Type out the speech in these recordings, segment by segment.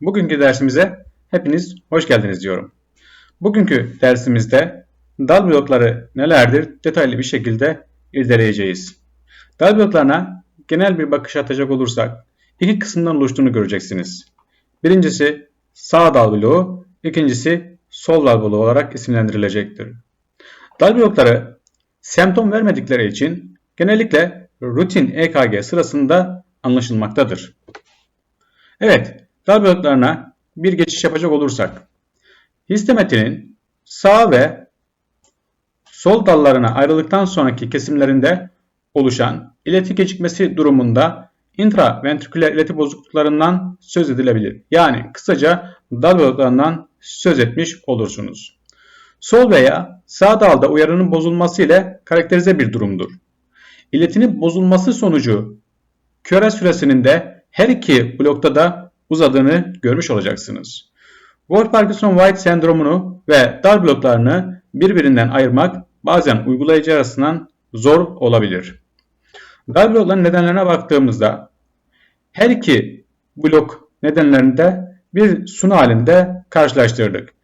Bugünkü dersimize hepiniz hoş geldiniz diyorum. Bugünkü dersimizde dal blokları nelerdir detaylı bir şekilde irdeleyeceğiz. Dal bloklarına genel bir bakış atacak olursak iki kısımdan oluştuğunu göreceksiniz. Birincisi sağ dal bloğu, ikincisi sol dal bloğu olarak isimlendirilecektir. Dal blokları semptom vermedikleri için genellikle rutin EKG sırasında anlaşılmaktadır. Evet, dal bloklarına bir geçiş yapacak olursak, histometrinin sağ ve sol dallarına ayrıldıktan sonraki kesimlerinde oluşan ileti gecikmesi durumunda intraventriküler ileti bozukluklarından söz edilebilir. Yani kısaca dal bloklarından söz etmiş olursunuz. Sol veya sağ dalda uyarının bozulması ile karakterize bir durumdur. İletinin bozulması sonucu köre süresinin de her iki blokta da uzadığını görmüş olacaksınız. Wolff-Parkinson-White sendromunu ve dal bloklarını birbirinden ayırmak bazen uygulayıcı arasından zor olabilir. Dal blokların nedenlerine baktığımızda her iki blok nedenlerini de bir sunu halinde karşılaştırdık.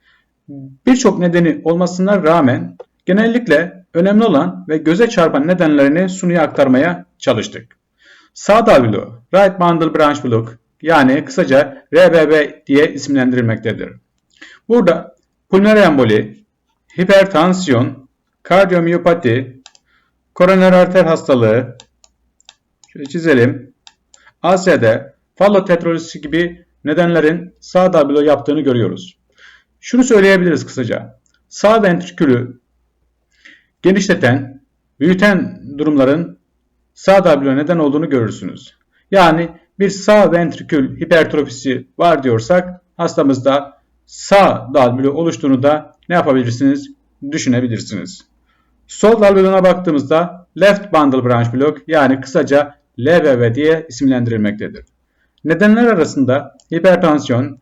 Birçok nedeni olmasına rağmen genellikle önemli olan ve göze çarpan nedenlerini sunuya aktarmaya çalıştık. Sağ dal bloğu, right bundle branch block yani kısaca RBB diye isimlendirilmektedir. Burada pulmoner emboli, hipertansiyon, kardiyomiyopati, koroner arter hastalığı, şöyle çizelim, ASD, fallotetrolisi gibi nedenlerin sağ dal bloğu yaptığını görüyoruz. Şunu söyleyebiliriz kısaca. Sağ ventrikülü genişleten, büyüten durumların sağ dal neden olduğunu görürsünüz. Yani bir sağ ventrikül hipertrofisi var diyorsak hastamızda sağ dal oluştuğunu da ne yapabilirsiniz? Düşünebilirsiniz. Sol dal baktığımızda left bundle branch block yani kısaca LBB diye isimlendirilmektedir. Nedenler arasında hipertansiyon,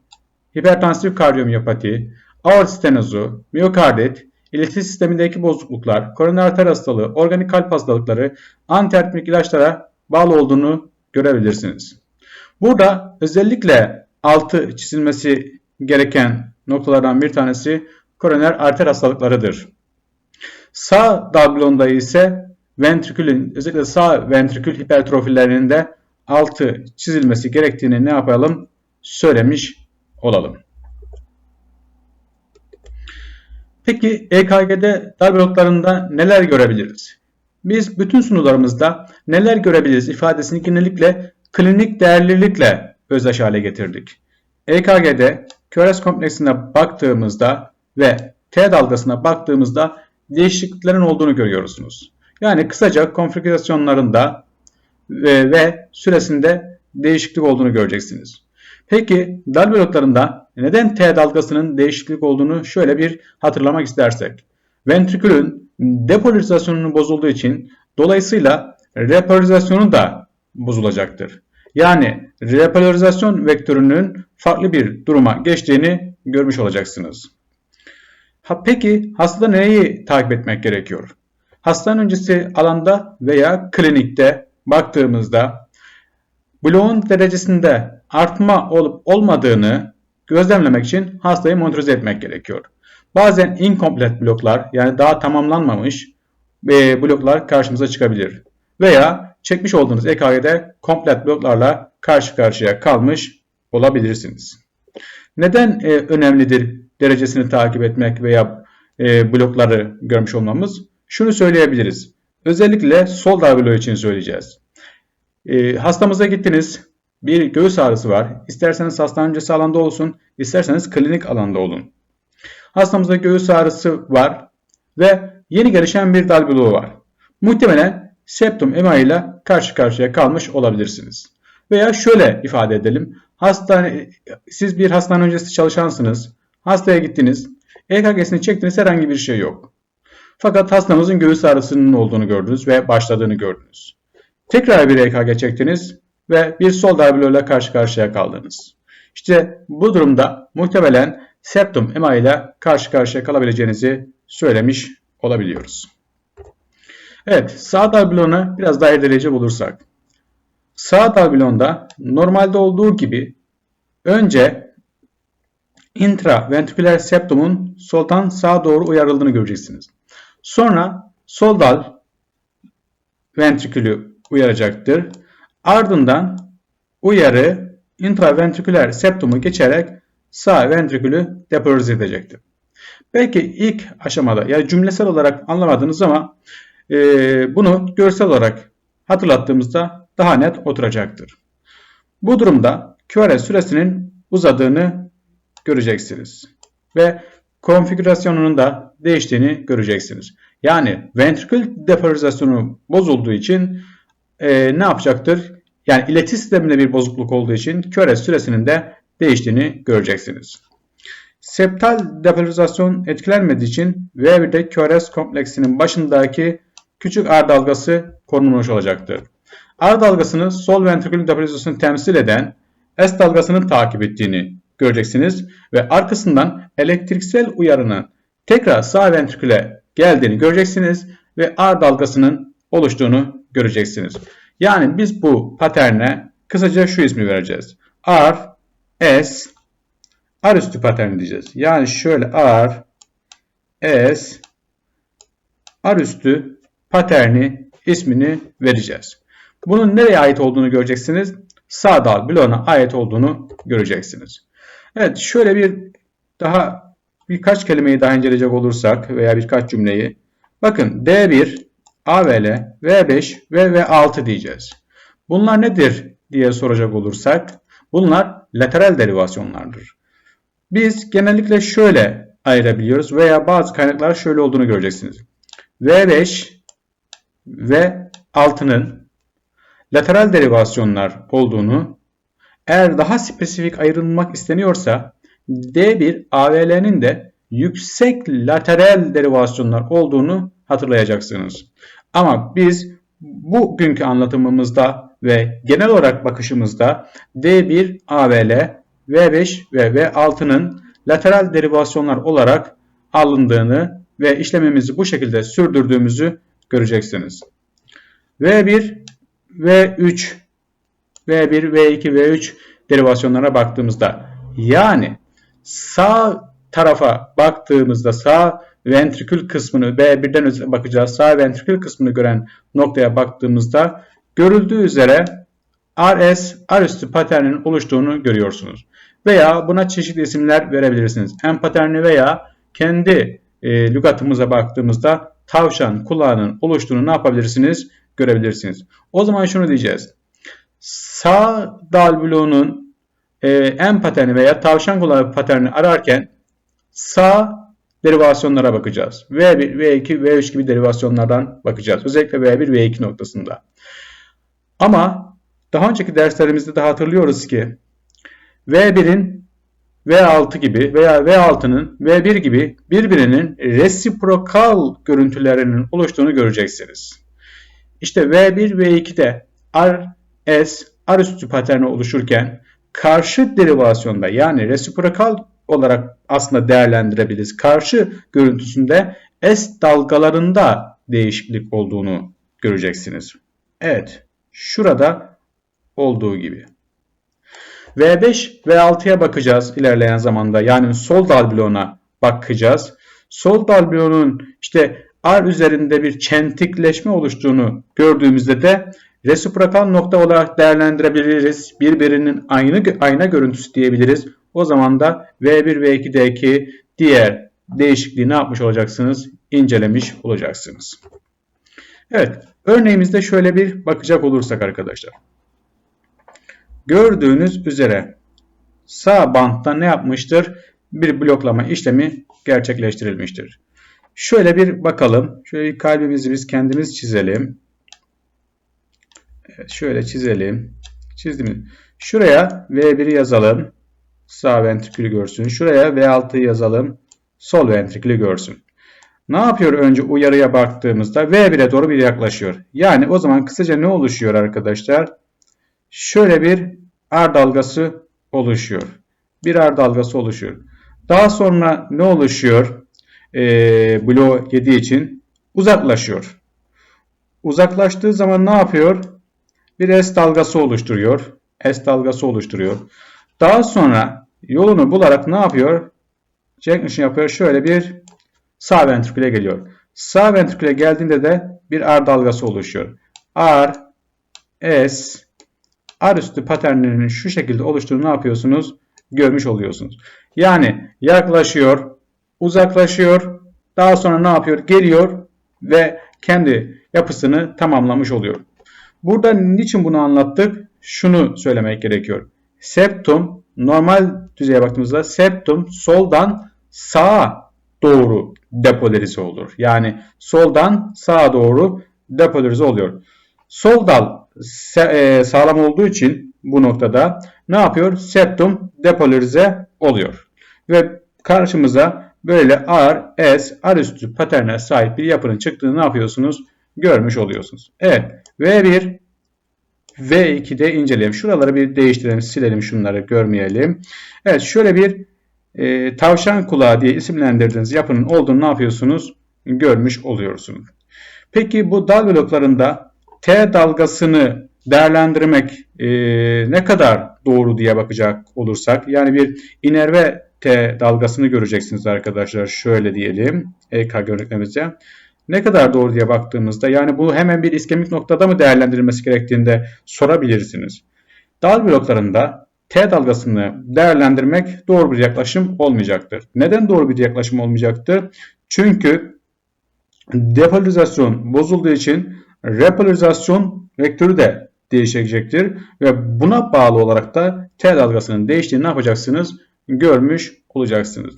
hipertansif kardiyomiyopati, aort stenozu, miyokardit, ileti sistemindeki bozukluklar, koroner arter hastalığı, organik kalp hastalıkları, antiarritmik ilaçlara bağlı olduğunu görebilirsiniz. Burada özellikle altı çizilmesi gereken noktalardan bir tanesi koroner arter hastalıklarıdır. Sağ dablonda ise ventrikülün özellikle sağ ventrikül hipertrofilerinin de altı çizilmesi gerektiğini ne yapalım söylemiş olalım. Peki EKG'de dar bloklarında neler görebiliriz? Biz bütün sunularımızda neler görebiliriz ifadesini genellikle klinik değerlilikle özdeş hale getirdik. EKG'de QRS kompleksine baktığımızda ve T dalgasına baktığımızda değişikliklerin olduğunu görüyorsunuz. Yani kısaca konfigürasyonlarında ve, ve süresinde değişiklik olduğunu göreceksiniz. Peki dal bloklarında neden T dalgasının değişiklik olduğunu şöyle bir hatırlamak istersek. Ventrikülün depolarizasyonunun bozulduğu için dolayısıyla repolarizasyonu da bozulacaktır. Yani repolarizasyon vektörünün farklı bir duruma geçtiğini görmüş olacaksınız. Ha, peki hastada neyi takip etmek gerekiyor? Hastanın öncesi alanda veya klinikte baktığımızda bloğun derecesinde artma olup olmadığını gözlemlemek için hastayı monitörize etmek gerekiyor. Bazen incomplete bloklar yani daha tamamlanmamış e, bloklar karşımıza çıkabilir. Veya çekmiş olduğunuz EKG'de komplet bloklarla karşı karşıya kalmış olabilirsiniz. Neden e, önemlidir derecesini takip etmek veya e, blokları görmüş olmamız? Şunu söyleyebiliriz. Özellikle sol dar bloğu için söyleyeceğiz. E, hastamıza gittiniz. Bir göğüs ağrısı var. İsterseniz hastane öncesi alanda olsun, isterseniz klinik alanda olun. Hastamızda göğüs ağrısı var ve yeni gelişen bir dal bloğu var. Muhtemelen septum ema ile karşı karşıya kalmış olabilirsiniz. Veya şöyle ifade edelim. Hastane, siz bir hastane öncesi çalışansınız. Hastaya gittiniz. EKG'sini çektiniz herhangi bir şey yok. Fakat hastamızın göğüs ağrısının olduğunu gördünüz ve başladığını gördünüz. Tekrar bir EKG çektiniz ve bir sol darbülörle karşı karşıya kaldınız. İşte bu durumda muhtemelen septum ema ile karşı karşıya kalabileceğinizi söylemiş olabiliyoruz. Evet, sağ dalbilonu biraz daha irdeleyecek olursak. Sağ dalbilonda normalde olduğu gibi önce intraventriküler septumun soldan sağa doğru uyarıldığını göreceksiniz. Sonra sol dal ventrikülü uyaracaktır. Ardından uyarı intraventriküler septumu geçerek sağ ventrikülü depolarize edecektir. Belki ilk aşamada yani cümlesel olarak anlamadınız ama e, bunu görsel olarak hatırlattığımızda daha net oturacaktır. Bu durumda QRS süresinin uzadığını göreceksiniz. Ve konfigürasyonunun da değiştiğini göreceksiniz. Yani ventrikül depolarizasyonu bozulduğu için e, ne yapacaktır? Yani ileti sisteminde bir bozukluk olduğu için QRS süresinin de değiştiğini göreceksiniz. Septal depolarizasyon etkilenmediği için V1'de QRS kompleksinin başındaki küçük R dalgası korunmuş olacaktır. R dalgasını sol ventrikül depolarizasyonu temsil eden S dalgasının takip ettiğini göreceksiniz ve arkasından elektriksel uyarının tekrar sağ ventriküle geldiğini göreceksiniz ve R dalgasının oluştuğunu göreceksiniz. Yani biz bu paterne kısaca şu ismi vereceğiz. R, S, R üstü paterni diyeceğiz. Yani şöyle R, S, R üstü paterni ismini vereceğiz. Bunun nereye ait olduğunu göreceksiniz. Sağ dal bloğuna ait olduğunu göreceksiniz. Evet şöyle bir daha birkaç kelimeyi daha inceleyecek olursak veya birkaç cümleyi. Bakın D1, AVL, V5 ve V6 diyeceğiz. Bunlar nedir diye soracak olursak bunlar lateral derivasyonlardır. Biz genellikle şöyle ayırabiliyoruz veya bazı kaynaklar şöyle olduğunu göreceksiniz. V5 ve 6'nın lateral derivasyonlar olduğunu eğer daha spesifik ayrılmak isteniyorsa D1 AVL'nin de yüksek lateral derivasyonlar olduğunu hatırlayacaksınız. Ama biz bugünkü anlatımımızda ve genel olarak bakışımızda D1 AVL, V5 ve V6'nın lateral derivasyonlar olarak alındığını ve işlemimizi bu şekilde sürdürdüğümüzü göreceksiniz. V1, V3, V1, V2, V3 derivasyonlara baktığımızda yani sağ tarafa baktığımızda sağ ventrikül kısmını B1'den bakacağız. Sağ ventrikül kısmını gören noktaya baktığımızda görüldüğü üzere RS, R üstü paternin oluştuğunu görüyorsunuz. Veya buna çeşitli isimler verebilirsiniz. M paterni veya kendi e, lügatımıza baktığımızda tavşan kulağının oluştuğunu ne yapabilirsiniz? Görebilirsiniz. O zaman şunu diyeceğiz. Sağ dal bloğunun e, M paterni veya tavşan kulağı paterni ararken sağ derivasyonlara bakacağız. V1, V2, V3 gibi derivasyonlardan bakacağız. Özellikle V1, V2 noktasında. Ama daha önceki derslerimizde de hatırlıyoruz ki V1'in V6 gibi veya V6'nın V1 gibi birbirinin resiprokal görüntülerinin oluştuğunu göreceksiniz. İşte V1 V2'de R, S, R üstü paterni oluşurken karşı derivasyonda yani resiprokal olarak aslında değerlendirebiliriz. Karşı görüntüsünde S dalgalarında değişiklik olduğunu göreceksiniz. Evet, şurada olduğu gibi. V5 ve 6'ya bakacağız ilerleyen zamanda. Yani sol dal bloğuna bakacağız. Sol dal bloğunun işte R üzerinde bir çentikleşme oluştuğunu gördüğümüzde de resiprokal nokta olarak değerlendirebiliriz. Birbirinin aynı ayna görüntüsü diyebiliriz. O zaman da V1 V2'deki diğer değişikliği ne yapmış olacaksınız? İncelemiş olacaksınız. Evet, örneğimizde şöyle bir bakacak olursak arkadaşlar. Gördüğünüz üzere sağ bantta ne yapmıştır? Bir bloklama işlemi gerçekleştirilmiştir. Şöyle bir bakalım. Şöyle kalbimizi biz kendimiz çizelim. Evet, şöyle çizelim. Çizdiğimiz. Şuraya V1'i yazalım. Sağ ventrikülü görsün. Şuraya V6'yı yazalım. Sol ventrikülü görsün. Ne yapıyor önce uyarıya baktığımızda? V1'e doğru bir yaklaşıyor. Yani o zaman kısaca ne oluşuyor arkadaşlar? Şöyle bir R dalgası oluşuyor. Bir R dalgası oluşuyor. Daha sonra ne oluşuyor? Ee, Blo 7 için uzaklaşıyor. Uzaklaştığı zaman ne yapıyor? Bir S dalgası oluşturuyor. S dalgası oluşturuyor. Daha sonra yolunu bularak ne yapıyor? Jackson yapıyor. Şöyle bir sağ ventriküle geliyor. Sağ ventriküle geldiğinde de bir R dalgası oluşuyor. R, S, R üstü paternlerinin şu şekilde oluştuğunu ne yapıyorsunuz? Görmüş oluyorsunuz. Yani yaklaşıyor, uzaklaşıyor, daha sonra ne yapıyor? Geliyor ve kendi yapısını tamamlamış oluyor. Burada niçin bunu anlattık? Şunu söylemek gerekiyor. Septum normal düzeye baktığımızda septum soldan sağa doğru depolarize olur. Yani soldan sağa doğru depolarize oluyor. Sol dal sağlam olduğu için bu noktada ne yapıyor? Septum depolarize oluyor. Ve karşımıza böyle R, S, R üstü paterne sahip bir yapının çıktığını ne yapıyorsunuz? Görmüş oluyorsunuz. Evet. V1 V2'de inceleyelim. Şuraları bir değiştirelim, silelim şunları görmeyelim. Evet şöyle bir e, tavşan kulağı diye isimlendirdiğiniz yapının olduğunu ne yapıyorsunuz? Görmüş oluyorsunuz. Peki bu dal bloklarında T dalgasını değerlendirmek e, ne kadar doğru diye bakacak olursak yani bir inerve T dalgasını göreceksiniz arkadaşlar. Şöyle diyelim EKG örneklerimizde. Ne kadar doğru diye baktığımızda yani bu hemen bir iskemik noktada mı değerlendirilmesi gerektiğinde sorabilirsiniz. Dal bloklarında T dalgasını değerlendirmek doğru bir yaklaşım olmayacaktır. Neden doğru bir yaklaşım olmayacaktır? Çünkü depolarizasyon bozulduğu için repolarizasyon vektörü de değişecektir ve buna bağlı olarak da T dalgasının değiştiğini ne yapacaksınız? Görmüş olacaksınız.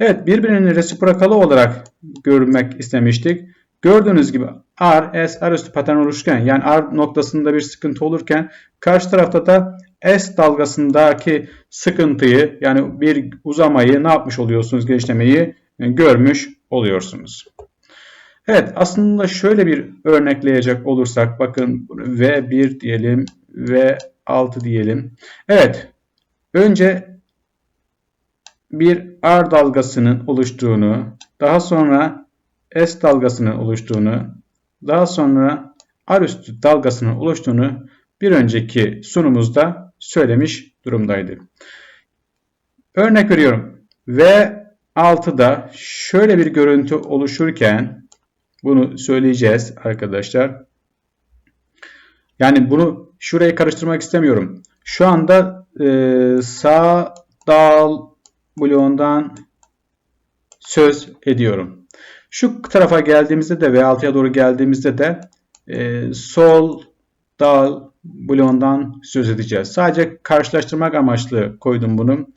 Evet birbirinin resiprokalı olarak görmek istemiştik. Gördüğünüz gibi R, S, R üstü patern oluşurken yani R noktasında bir sıkıntı olurken karşı tarafta da S dalgasındaki sıkıntıyı yani bir uzamayı ne yapmış oluyorsunuz genişlemeyi görmüş oluyorsunuz. Evet aslında şöyle bir örnekleyecek olursak bakın V1 diyelim V6 diyelim. Evet önce bir R dalgasının oluştuğunu daha sonra S dalgasının oluştuğunu daha sonra R üstü dalgasının oluştuğunu bir önceki sunumuzda söylemiş durumdaydı. Örnek veriyorum. V6'da şöyle bir görüntü oluşurken bunu söyleyeceğiz arkadaşlar. Yani bunu şurayı karıştırmak istemiyorum. Şu anda e, sağ dal bloğundan söz ediyorum. Şu tarafa geldiğimizde de ve altıya doğru geldiğimizde de e, sol dal bloğundan söz edeceğiz. Sadece karşılaştırmak amaçlı koydum bunu.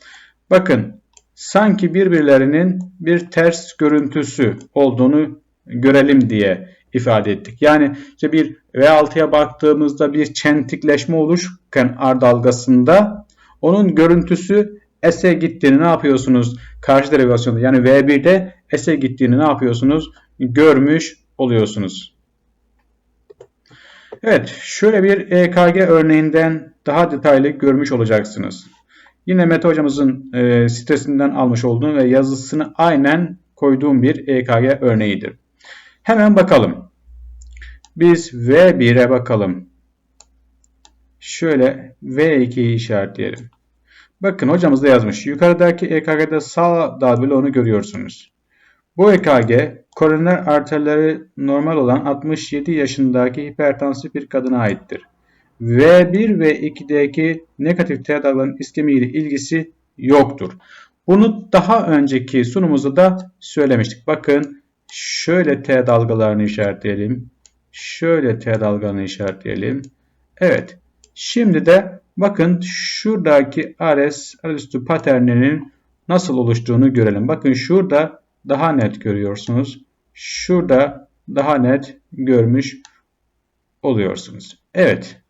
Bakın sanki birbirlerinin bir ters görüntüsü olduğunu görelim diye ifade ettik. Yani işte bir V6'ya baktığımızda bir çentikleşme oluşurken R dalgasında onun görüntüsü S'e gittiğini ne yapıyorsunuz? Karşı derivasyonda yani V1'de S'e gittiğini ne yapıyorsunuz? Görmüş oluyorsunuz. Evet şöyle bir EKG örneğinden daha detaylı görmüş olacaksınız. Yine Mete hocamızın e, sitesinden almış olduğum ve yazısını aynen koyduğum bir EKG örneğidir. Hemen bakalım. Biz V1'e bakalım. Şöyle V2'yi işaretleyelim. Bakın hocamız da yazmış. Yukarıdaki EKG'de sağ dal bloğunu görüyorsunuz. Bu EKG koroner arterleri normal olan 67 yaşındaki hipertansif bir kadına aittir. V1 ve 2'deki negatif T dalgaların iskemi ile ilgisi yoktur. Bunu daha önceki sunumuzda da söylemiştik. Bakın Şöyle T dalgalarını işaretleyelim. Şöyle T dalgalarını işaretleyelim. Evet. Şimdi de bakın şuradaki RS, üstü paterninin nasıl oluştuğunu görelim. Bakın şurada daha net görüyorsunuz. Şurada daha net görmüş oluyorsunuz. Evet.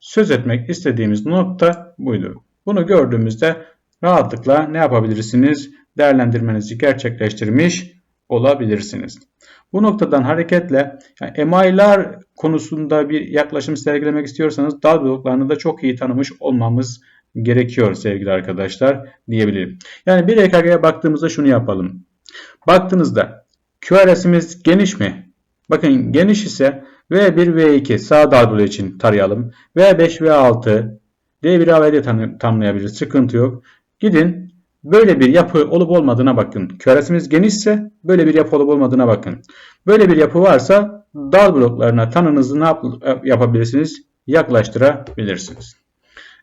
Söz etmek istediğimiz nokta buydu. Bunu gördüğümüzde rahatlıkla ne yapabilirsiniz? Değerlendirmenizi gerçekleştirmiş olabilirsiniz. Bu noktadan hareketle yani MI'lar konusunda bir yaklaşım sergilemek istiyorsanız dal bloklarını da çok iyi tanımış olmamız gerekiyor sevgili arkadaşlar diyebilirim. Yani bir EKG'ye baktığımızda şunu yapalım. Baktığınızda QRS'imiz geniş mi? Bakın geniş ise V1, V2 sağ dal bloğu için tarayalım. V5, V6 D1 AVD tanımlayabiliriz. Sıkıntı yok. Gidin böyle bir yapı olup olmadığına bakın. Küresimiz genişse böyle bir yapı olup olmadığına bakın. Böyle bir yapı varsa dal bloklarına tanınızı ne yap yapabilirsiniz? Yaklaştırabilirsiniz.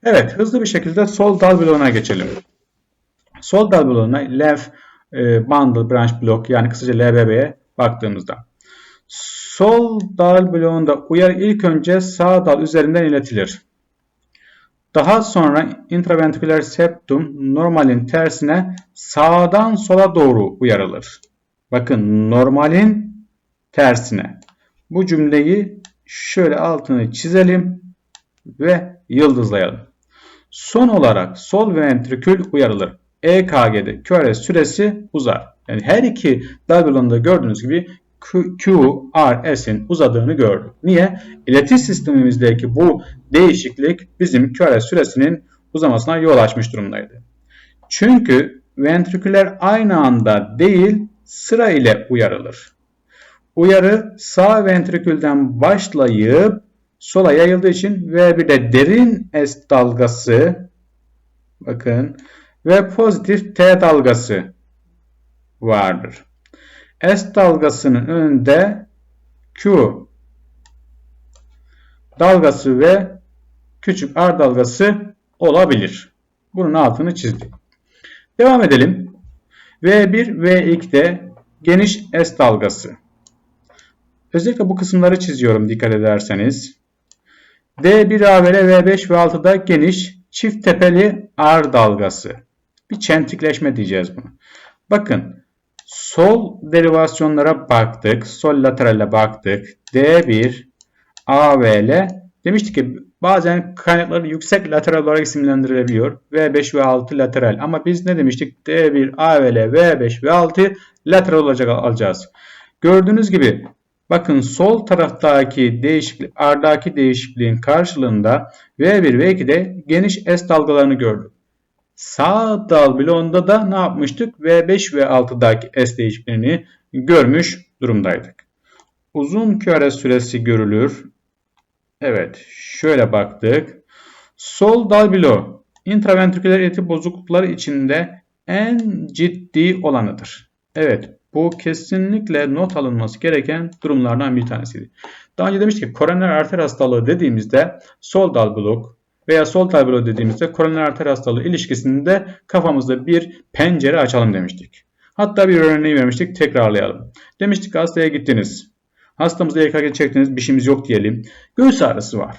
Evet hızlı bir şekilde sol dal bloğuna geçelim. Sol dal bloğuna left e, bundle branch block yani kısaca LBB'ye baktığımızda sol dal bloğunda uyarı ilk önce sağ dal üzerinden iletilir. Daha sonra intraventriküler septum normalin tersine sağdan sola doğru uyarılır. Bakın normalin tersine. Bu cümleyi şöyle altını çizelim ve yıldızlayalım. Son olarak sol ventrikül uyarılır. EKG'de QRS süresi uzar. Yani her iki dalgalarında gördüğünüz gibi QRS'in uzadığını gördük. Niye? İletim sistemimizdeki bu değişiklik bizim QRS süresinin uzamasına yol açmış durumdaydı. Çünkü ventriküler aynı anda değil sıra ile uyarılır. Uyarı sağ ventrikülden başlayıp sola yayıldığı için ve bir de derin S dalgası bakın ve pozitif T dalgası vardır. S dalgasının önünde Q dalgası ve küçük R dalgası olabilir. Bunun altını çizdik. Devam edelim. V1, V2'de geniş S dalgası. Özellikle bu kısımları çiziyorum dikkat ederseniz. D1A ve V5 ve 6'da geniş çift tepeli R dalgası. Bir çentikleşme diyeceğiz bunu. Bakın sol derivasyonlara baktık. Sol laterale baktık. D1 AVL demiştik ki bazen kaynakları yüksek lateral olarak isimlendirilebiliyor. V5 ve 6 lateral. Ama biz ne demiştik? D1 AVL V5 ve 6 lateral olacak alacağız. Gördüğünüz gibi bakın sol taraftaki değişiklik, R'daki değişikliğin karşılığında V1 ve 2'de geniş S dalgalarını gördük. Sağ dal bloğunda da ne yapmıştık? V5 ve 6'daki S değişikliğini görmüş durumdaydık. Uzun QRS süresi görülür. Evet şöyle baktık. Sol dal bloğu intraventriküler ileti bozuklukları içinde en ciddi olanıdır. Evet bu kesinlikle not alınması gereken durumlardan bir tanesiydi. Daha önce demiştik ki koroner arter hastalığı dediğimizde sol dal blok veya sol tablo dediğimizde koroner arter hastalığı ilişkisinde kafamızda bir pencere açalım demiştik. Hatta bir örneği vermiştik tekrarlayalım. Demiştik hastaya gittiniz. Hastamızda EKG çektiniz bir şeyimiz yok diyelim. Göğüs ağrısı var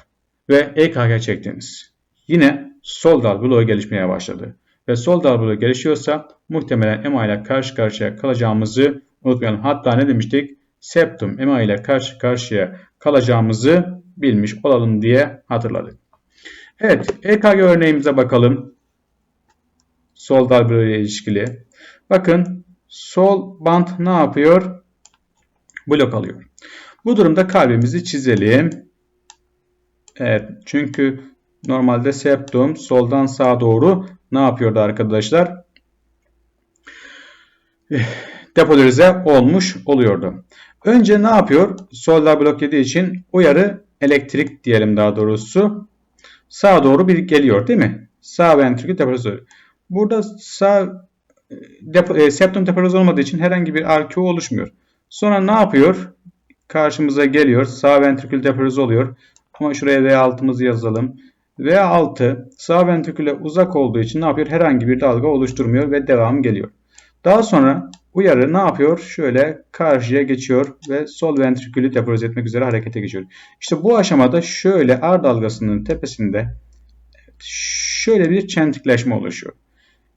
ve EKG çektiniz. Yine sol dal gelişmeye başladı. Ve sol dal gelişiyorsa muhtemelen EMA ile karşı karşıya kalacağımızı unutmayalım. Hatta ne demiştik? Septum EMA ile karşı karşıya kalacağımızı bilmiş olalım diye hatırladık. Evet, EKG örneğimize bakalım. Sol dalga ile ilişkili. Bakın sol bant ne yapıyor? Blok alıyor. Bu durumda kalbimizi çizelim. Evet, çünkü normalde septum soldan sağa doğru ne yapıyordu arkadaşlar? Depolarize olmuş oluyordu. Önce ne yapıyor? Solda blok yediği için uyarı elektrik diyelim daha doğrusu sağa doğru bir geliyor değil mi? Sağ ventrikül deposu. Burada sağ e, depo, e, septum deposu olmadığı için herhangi bir RQ oluşmuyor. Sonra ne yapıyor? Karşımıza geliyor. Sağ ventrikül deposu oluyor. Ama şuraya V6'mızı yazalım. V6 sağ ventriküle uzak olduğu için ne yapıyor? Herhangi bir dalga oluşturmuyor ve devam geliyor. Daha sonra uyarı ne yapıyor? Şöyle karşıya geçiyor ve sol ventrikülü depoz etmek üzere harekete geçiyor. İşte bu aşamada şöyle R dalgasının tepesinde şöyle bir çentikleşme oluşuyor.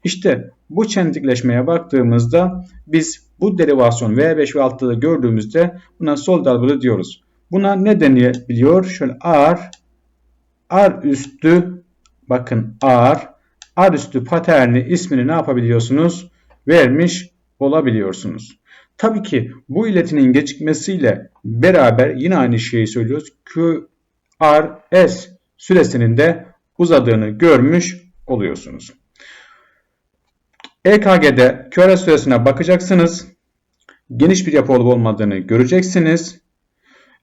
İşte bu çentikleşmeye baktığımızda biz bu derivasyon V5 ve 6'da gördüğümüzde buna sol dalgalı diyoruz. Buna ne denilebiliyor? Şöyle R, R üstü bakın R, R üstü paterni ismini ne yapabiliyorsunuz? Vermiş olabiliyorsunuz. Tabii ki bu iletinin gecikmesiyle beraber yine aynı şeyi söylüyoruz. QRS süresinin de uzadığını görmüş oluyorsunuz. EKG'de QRS süresine bakacaksınız. Geniş bir yapı olup olmadığını göreceksiniz.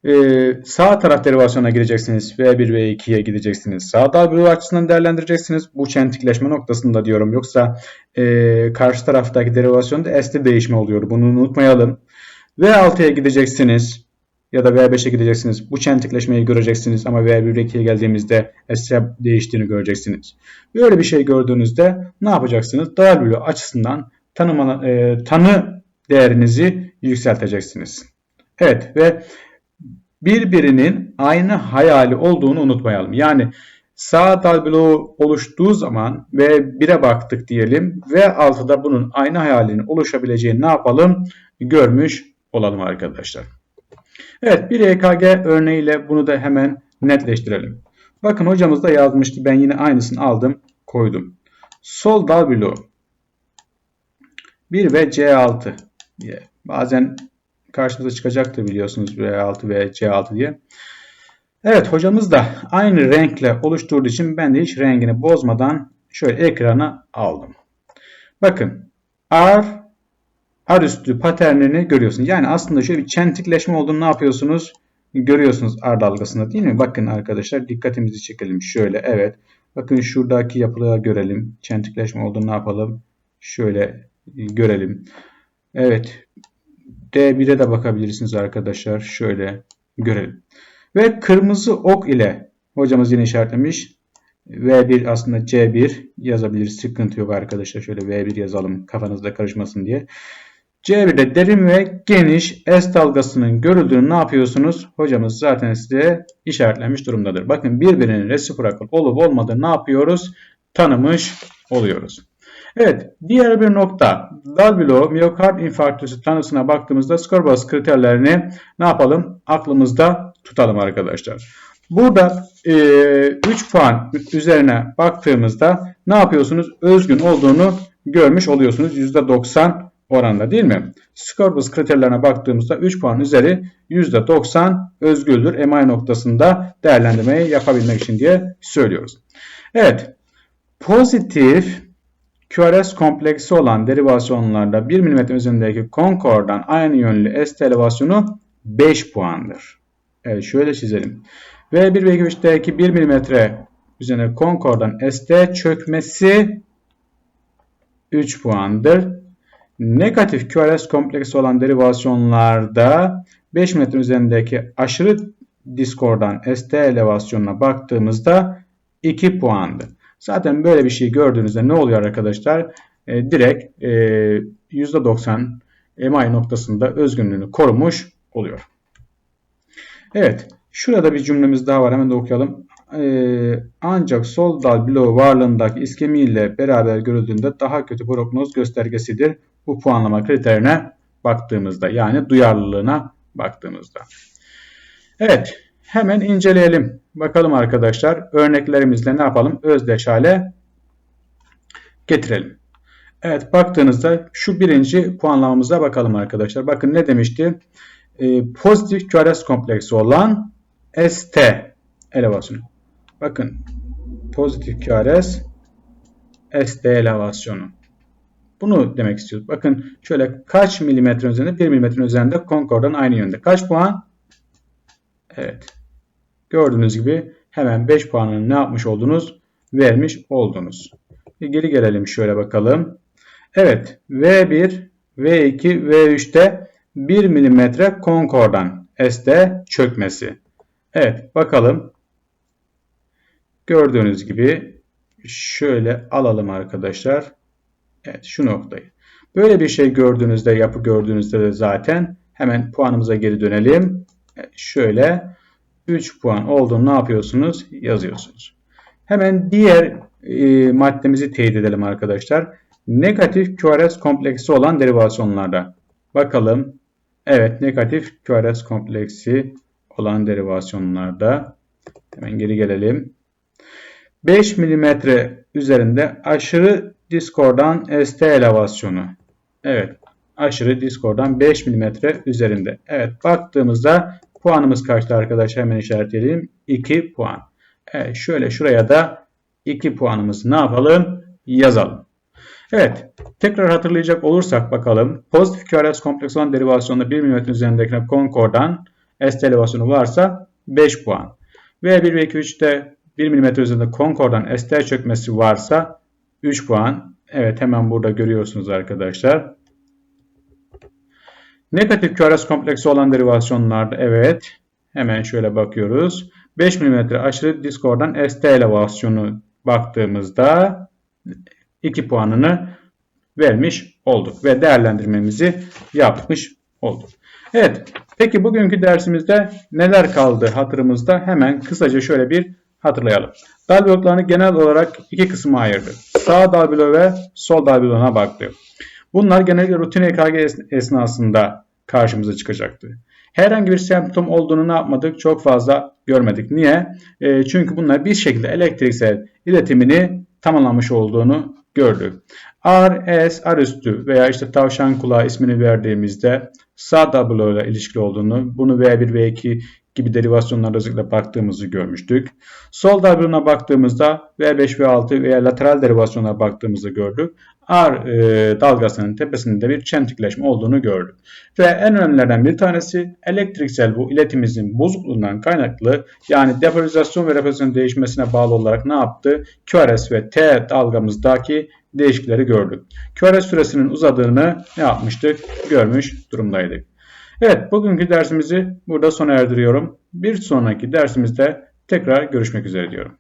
Ee, sağ taraf derivasyona gireceksiniz. V1 V2'ye gideceksiniz. Sağ dalbilo açısından değerlendireceksiniz. Bu çentikleşme noktasında diyorum. Yoksa e, karşı taraftaki derivasyonda S'te değişme oluyor. Bunu unutmayalım. V6'ya gideceksiniz. Ya da V5'e gideceksiniz. Bu çentikleşmeyi göreceksiniz. Ama V1 2'ye geldiğimizde S değiştiğini göreceksiniz. Böyle bir şey gördüğünüzde ne yapacaksınız? Dalbilo açısından tanıma, e, tanı değerinizi yükselteceksiniz. Evet ve birbirinin aynı hayali olduğunu unutmayalım. Yani sağ dal bloğu oluştuğu zaman ve 1'e baktık diyelim ve altıda bunun aynı hayalinin oluşabileceğini ne yapalım? Görmüş olalım arkadaşlar. Evet bir EKG örneğiyle bunu da hemen netleştirelim. Bakın hocamız da yazmıştı. Ben yine aynısını aldım koydum. Sol bloğu 1 ve C6 diye. Bazen karşımıza çıkacaktır biliyorsunuz V6 ve C6 diye. Evet hocamız da aynı renkle oluşturduğu için ben de hiç rengini bozmadan şöyle ekrana aldım. Bakın R R üstü paternini görüyorsunuz. Yani aslında şöyle bir çentikleşme olduğunu ne yapıyorsunuz? Görüyorsunuz R dalgasında değil mi? Bakın arkadaşlar dikkatimizi çekelim. Şöyle evet. Bakın şuradaki yapıları görelim. Çentikleşme olduğunu ne yapalım? Şöyle görelim. Evet. D1'e de bakabilirsiniz arkadaşlar. Şöyle görelim. Ve kırmızı ok ile hocamız yine işaretlemiş. V1 aslında C1 yazabiliriz. Sıkıntı yok arkadaşlar. Şöyle V1 yazalım kafanızda karışmasın diye. C1'de derin ve geniş S dalgasının görüldüğünü ne yapıyorsunuz? Hocamız zaten size işaretlemiş durumdadır. Bakın birbirinin reciprocal olup olmadığını ne yapıyoruz? Tanımış oluyoruz. Evet, diğer bir nokta. Dalbilo miyokard infarktüsü tanısına baktığımızda Scorbus kriterlerini ne yapalım? Aklımızda tutalım arkadaşlar. Burada e, 3 puan üzerine baktığımızda ne yapıyorsunuz? Özgün olduğunu görmüş oluyorsunuz. %90 oranında değil mi? Scorbus kriterlerine baktığımızda 3 puan üzeri %90 özgüldür. MI noktasında değerlendirmeyi yapabilmek için diye söylüyoruz. Evet. Pozitif QRS kompleksi olan derivasyonlarda 1 mm üzerindeki Concord'dan aynı yönlü ST elevasyonu 5 puandır. Evet şöyle çizelim. V1 ve 3'teki 1 mm üzerine Concord'dan ST çökmesi 3 puandır. Negatif QRS kompleksi olan derivasyonlarda 5 mm üzerindeki aşırı diskordan ST elevasyonuna baktığımızda 2 puandır. Zaten böyle bir şey gördüğünüzde ne oluyor arkadaşlar? E, direkt e, %90 MI noktasında özgünlüğünü korumuş oluyor. Evet. Şurada bir cümlemiz daha var. Hemen de okuyalım. Ee, ancak sol dal bloğu varlığındaki iskemi ile beraber görüldüğünde daha kötü prognoz göstergesidir. Bu puanlama kriterine baktığımızda yani duyarlılığına baktığımızda. Evet. Hemen inceleyelim. Bakalım arkadaşlar. Örneklerimizle ne yapalım? Özdeş hale getirelim. Evet baktığınızda şu birinci puanlamamıza bakalım arkadaşlar. Bakın ne demişti? Ee, pozitif QRS kompleksi olan ST elevasyonu. Bakın pozitif QRS ST elevasyonu. Bunu demek istiyoruz. Bakın şöyle kaç milimetre üzerinde? 1 milimetre üzerinde Concord'dan aynı yönde. Kaç puan? Evet. Gördüğünüz gibi hemen 5 puanını ne yapmış oldunuz? Vermiş oldunuz. Bir geri gelelim şöyle bakalım. Evet V1, V2, V3'te 1 mm konkordan S'de çökmesi. Evet bakalım. Gördüğünüz gibi şöyle alalım arkadaşlar. Evet şu noktayı. Böyle bir şey gördüğünüzde yapı gördüğünüzde de zaten hemen puanımıza geri dönelim. Evet, şöyle 3 puan olduğunu ne yapıyorsunuz? Yazıyorsunuz. Hemen diğer e, maddemizi teyit edelim arkadaşlar. Negatif QRS kompleksi olan derivasyonlarda. Bakalım. Evet negatif QRS kompleksi olan derivasyonlarda. Hemen geri gelelim. 5 mm üzerinde aşırı diskordan ST elevasyonu. Evet aşırı diskordan 5 mm üzerinde. Evet baktığımızda Puanımız kaçtı arkadaşlar? Hemen işaretleyelim. 2 puan. Evet şöyle şuraya da 2 puanımızı ne yapalım? Yazalım. Evet. Tekrar hatırlayacak olursak bakalım. Pozitif QRS kompleks olan derivasyonda 1 mm üzerindeki konkordan ST elevasyonu varsa 5 puan. V1 ve 2 3'te 1 mm üzerinde Concorde'dan ST çökmesi varsa 3 puan. Evet hemen burada görüyorsunuz arkadaşlar. Negatif QRS kompleksi olan derivasyonlarda evet hemen şöyle bakıyoruz. 5 mm aşırı diskordan ST elevasyonu baktığımızda 2 puanını vermiş olduk ve değerlendirmemizi yapmış olduk. Evet, peki bugünkü dersimizde neler kaldı hatırımızda? Hemen kısaca şöyle bir hatırlayalım. Dal bloklarını genel olarak iki kısma ayırdı. Sağ dal ve sol dal baktı. Bunlar genellikle rutin EKG esnasında karşımıza çıkacaktı. Herhangi bir semptom olduğunu ne yapmadık? Çok fazla görmedik. Niye? E, çünkü bunlar bir şekilde elektriksel iletimini tamamlamış olduğunu gördük. R, S, R üstü veya işte tavşan kulağı ismini verdiğimizde sağ W ile ilişkili olduğunu, bunu V1, V2 gibi derivasyonlarda özellikle baktığımızı görmüştük. Sol W'una baktığımızda V5, V6 veya lateral derivasyonlara baktığımızı gördük. R e, dalgasının tepesinde bir çentikleşme olduğunu gördük. Ve en önemlilerden bir tanesi elektriksel bu iletimizin bozukluğundan kaynaklı yani depolarizasyon ve repolizasyon değişmesine bağlı olarak ne yaptı? QRS ve T dalgamızdaki değişiklikleri gördük. QRS süresinin uzadığını ne yapmıştık? Görmüş durumdaydık. Evet bugünkü dersimizi burada sona erdiriyorum. Bir sonraki dersimizde tekrar görüşmek üzere diyorum.